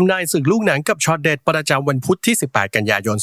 ทำนายศึกลูกหนังกับช็อตเด็ดประจำวันพุธที่ 18 กันยายน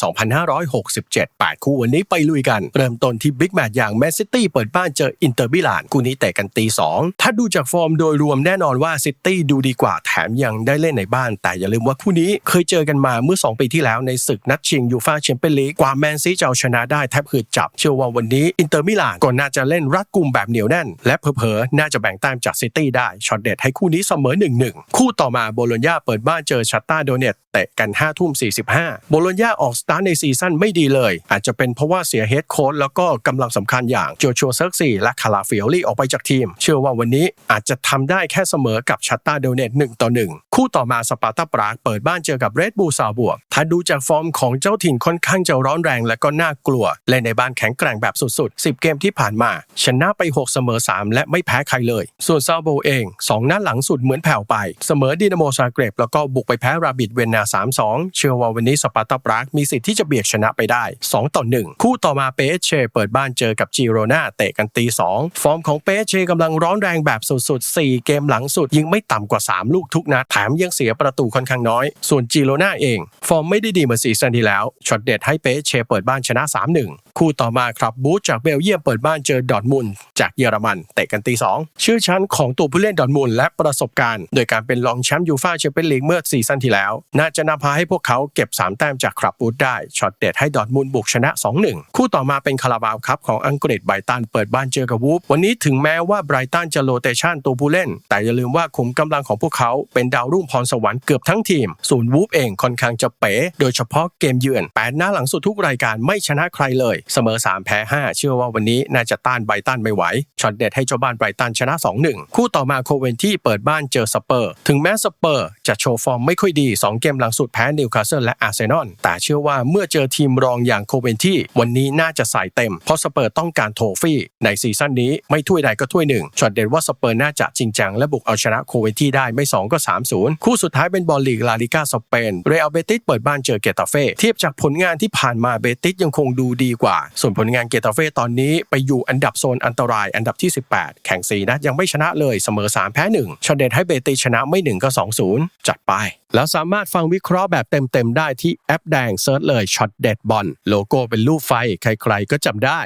2567 8 คู่วันนี้ไปลุยกัน เริ่มต้นที่บิ๊กแมตช์อย่างแมนซิตี้เปิดบ้านเจออินเตอร์มิลานคู่นี้เตะกันตี 2 ถ้าดูจากฟอร์มโดยรวมแน่นอนว่าซิตี้ดูดีกว่าแถมยังได้เล่นในบ้าน แต่อย่าลืมว่าคู่นี้เคยเจอกันมาเมื่อ 2 ปีที่แล้วในศึกนัดชิงยูฟ่าแชมเปี้ยนลีกกว่าแมนซีจะเอาชนะได้แทบหืดจับ เชื่อว่าวันนี้อินเตอร์มิลานก็น่าจะเล่นรัดกุมแบบเหนียวแน่น และเผลอๆน่าจะแบ่งแต้มจากซิตี้ได้ช็อตเด็ดให้คู่นี้เสมอ1-1คู่ต่อมาโบโลญญาเปิดบ้านเจอชัตตาโดเนตเตะกัน5ทุ่ม 45 โบโลญญาออกสตาร์ในซีซั่นไม่ดีเลย อาจจะเป็นเพราะว่าเสียเฮดโค้ชแล้วก็กำลังสำคัญอย่างโจชัวเซิร์กซีและคาราฟิโอลีออกไปจากทีม เชื่อว่าวันนี้อาจจะทำได้แค่เสมอกับชัตตาโดเนต1ต่อ1 คู่ต่อมาสปาร์ตาปรากเปิดบ้านเจอกับเรดบูซาวบวก ถ้าดูจากฟอร์มของเจ้าถิ่นค่อนข้างจะร้อนแรงและก็น่ากลัวและในบ้านแข็งแกร่งแบบสุดๆ 10 เกมที่ผ่านมา ชนะไป 6 เสมอ 3 และไม่แพ้ใครเลย ส่วนซาโบเอง2นัดหลังสุดเหมือนแผ่วไป เสมอดินาโมซาเกรบแล้วก็บุกไปแพ้ราบิดเวนนา 3-2 เชื่อว่าวันนี้สปาร์ตาปรากมีสิทธิ์ที่จะเบียดชนะไปได้ 2 ต่อ 1 คู่ต่อมาเปเชเปิดบ้านเจอกับจิโรนาเตะกันตี 2 ฟอร์มของเปเชกำลังร้อนแรงแบบสุดๆ 4 เกมหลังสุด ยิงไม่ต่ำกว่า 3 ลูกทุกนัดแถมยังเสียประตูค่อนข้างน้อย ส่วนจิโรนาเอง ฟอร์มไม่ได้ดีเหมือนซีซั่นที่แล้วช็อตเด็ดให้เปเชเปิดบ้านชนะ 3-1 คู่ต่อมาครับบูธจากเบลเยียมเปิดบ้านเจอดอทมุนจากเยอรมันเตะกันตีสองชื่อชั้นของตัวผู้เล่นดอทมุนและประสบการณ์ โดยการเป็นรองแชมป์ยูฟ่าแชมเปี้ยนลีกเมื่อซีซั่นที่แล้ว น่าจะนำพาให้พวกเขาเก็บ 3 แต้มจากครับบูธได้ช็อตเด็ดให้ดอทมุนด์บุกชนะ 2-1 คู่ต่อมาเป็นคาราบาวครับของอังกฤษไบรตันเปิดบ้านเจอกับวูฟวันนี้ถึงแม้ว่าไบรตันจะโรเตชันตัวผู้เล่น แต่อย่าลืมว่าขุมกำลังของพวกเขาเป็นดาวรุ่งพรสวรรค์เกือบทั้งทีม ส่วนวูฟเองค่อนข้างจะเป๋ โดยเฉพาะเกมเยือนแปดหน้าหลังสุดทุกรายการไม่ชนะใครเลย เสมอ 3 แพ้ 5 เชื่อว่าวันนี้น่าจะต้านไบรตันไม่ไหวช็อตเด็ดให้เจ้าบ้านไบรตันชนะ 2-1 คู่ต่อมาโคเวนที่เปิดบ้านเจอสเปอร์ ถึงแม้สเปอร์จะโชว์ฟอร์มไม่ค่อยดี 2 เกมหลังสุดแพ้นิวคาสเซิลและอาร์เซนอลแต่เชื่อว่าเมื่อเจอทีมรองอย่างโคเวนที่วันนี้น่าจะใส่เต็ม เพราะสเปอร์ต้องการโทฟี่ในซีซั่นนี้ไม่ถ้วยใดก็ถ้วยหนึ่งช็อตเด็ดว่าสเปอร์น่าจะจริงจังและบุกเอาชนะโคเวนที่ได้ไม่ 2 ก็ 3-0 คู่สุดท้ายเป็นบอลลีกลาลิกาสเปนเรอัลเบติสเปิดบ้านเจอเกตาเฟ่เทียบจากผลงานที่ผ่านมาเบติสยังคงดูดีกว่า ส่วนผลงานเกตาเฟ่ตอนนี้ไปอยู่อันดับโซนอันตรายอันดับที่ 18 แข่ง4นัดยังไม่ชนะเลยเสมอ3แพ้1ช็อตเด็ดให้เบติสชนะไม่1ก็2-0จัดไปแล้วสามารถฟังวิเคราะห์แบบเต็มๆได้ที่แอปแดงเซิร์ชเลยช็อตเด็ดบอลโลโก้เป็นรูปไฟ ใครๆก็จำได้